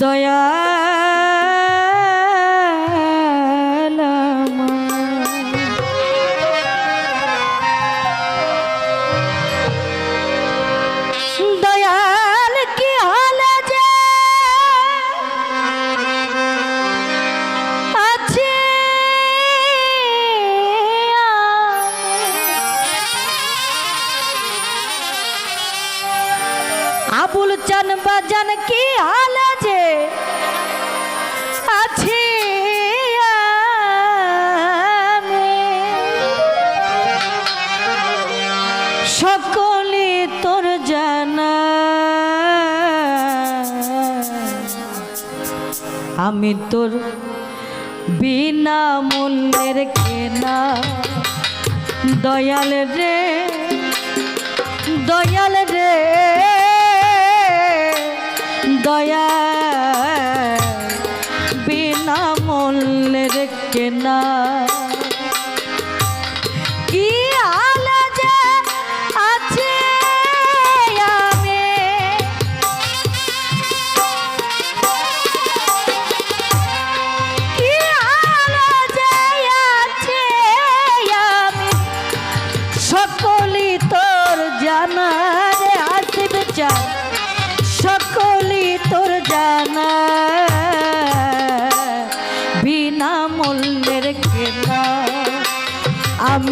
দয়া আমি তোর বিনা মূল্যের কেনা দয়াল রে।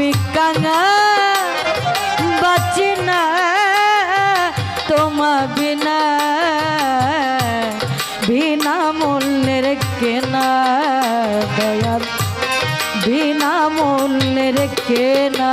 আমি কাঙা বাঁচি না তোমা বিনা বিনা মূল্যের কেনা দয়াল বিনা মূল্যের কেনা।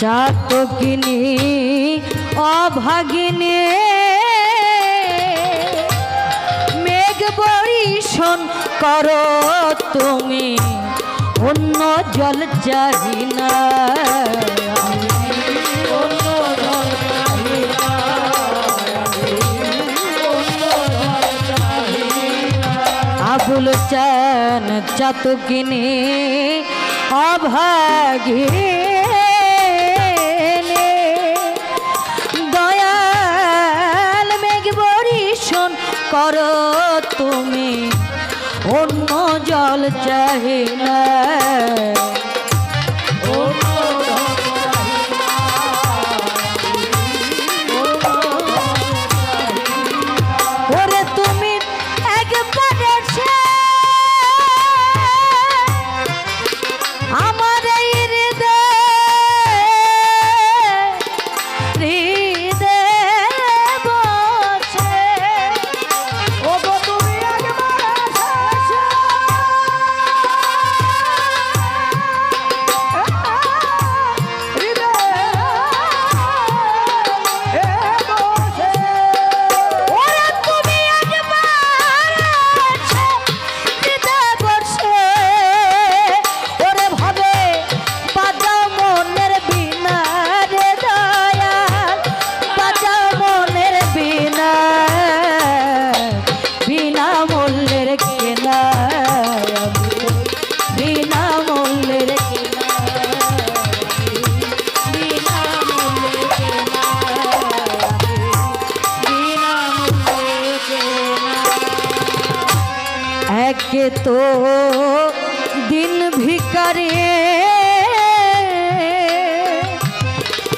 চাতকিনী অভাগিনী। মেঘ বরিশন করো তুমি অন্য জল চাহি না। চান চাতকিনী অভাগিনী। করো তুমি? অন্য জল চাহি তো দিন ভিকারে।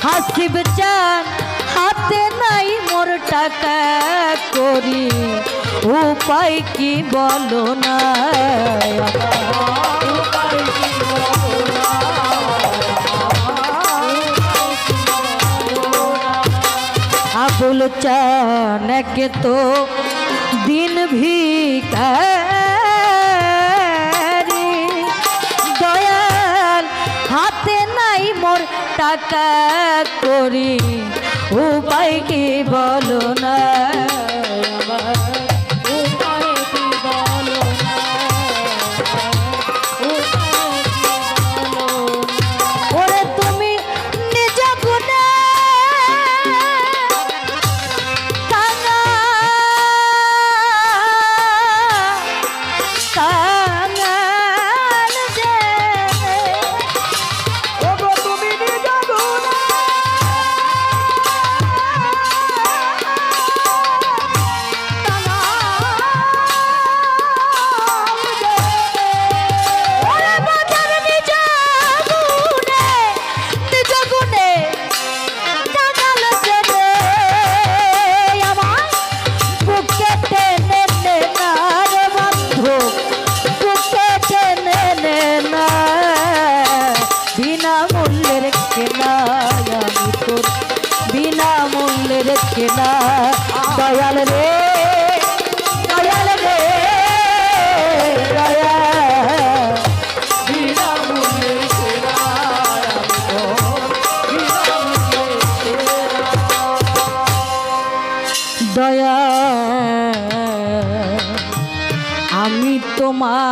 হাসিব চান, হাতে নাই মোর টাকা করি। উপায় কি বলো না? কি আবুল চান, একে তো টাকা করি। উপায় কি বলো না?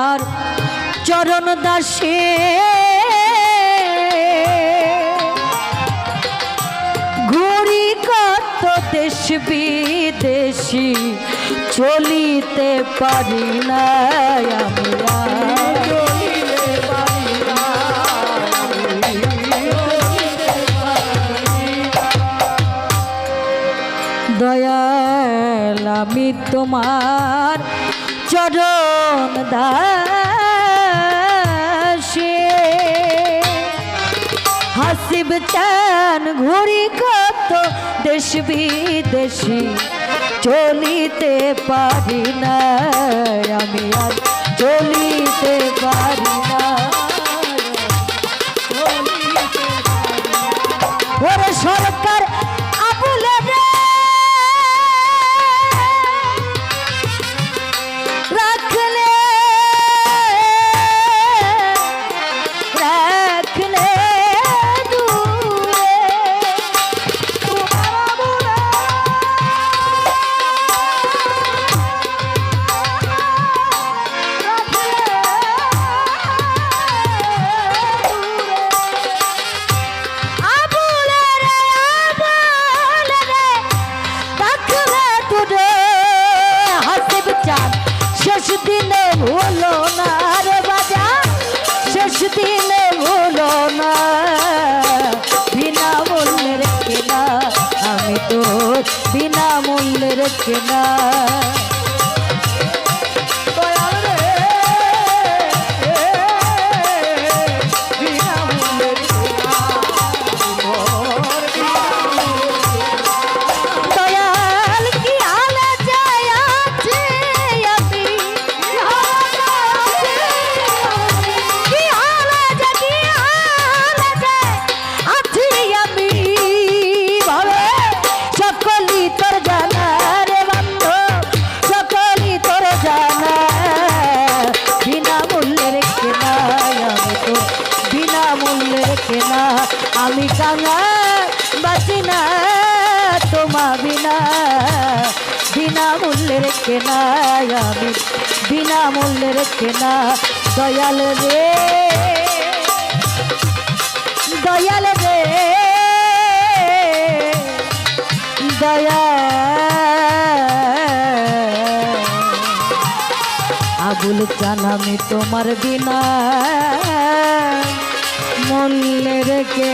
তোমার চরণ দাসে। ঘুরি কত দেশ বিদেশি চলিতে পারি না দয়াল আমি তোমার চরণ দাসে। হাসিব চান ঘুরি কত দেশ বিদেশি, চলিতে পারি না আমি আর, চলিতে পারি না। সরকার ভুলো না। বিনা মূল্যের কেনা আমি তো বিনা মূল্যের কেনা মূল্যের কেনা আমি বিনা মূল্যের কেনা দয়াল রে। দয়াল রে। দয়া আবুল চান আমি তোমার বিনা মূল্যের কে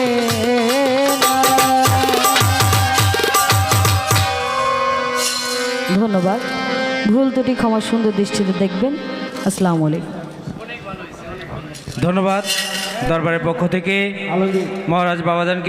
ধন্যবাদ। ভুল ত্রুটি ক্ষমা সুন্দর দৃষ্টিতে দেখবেন। আসসালামু আলাইকুম। ধন্যবাদ দরবারের পক্ষ থেকে। মহারাজ বাবাজানকে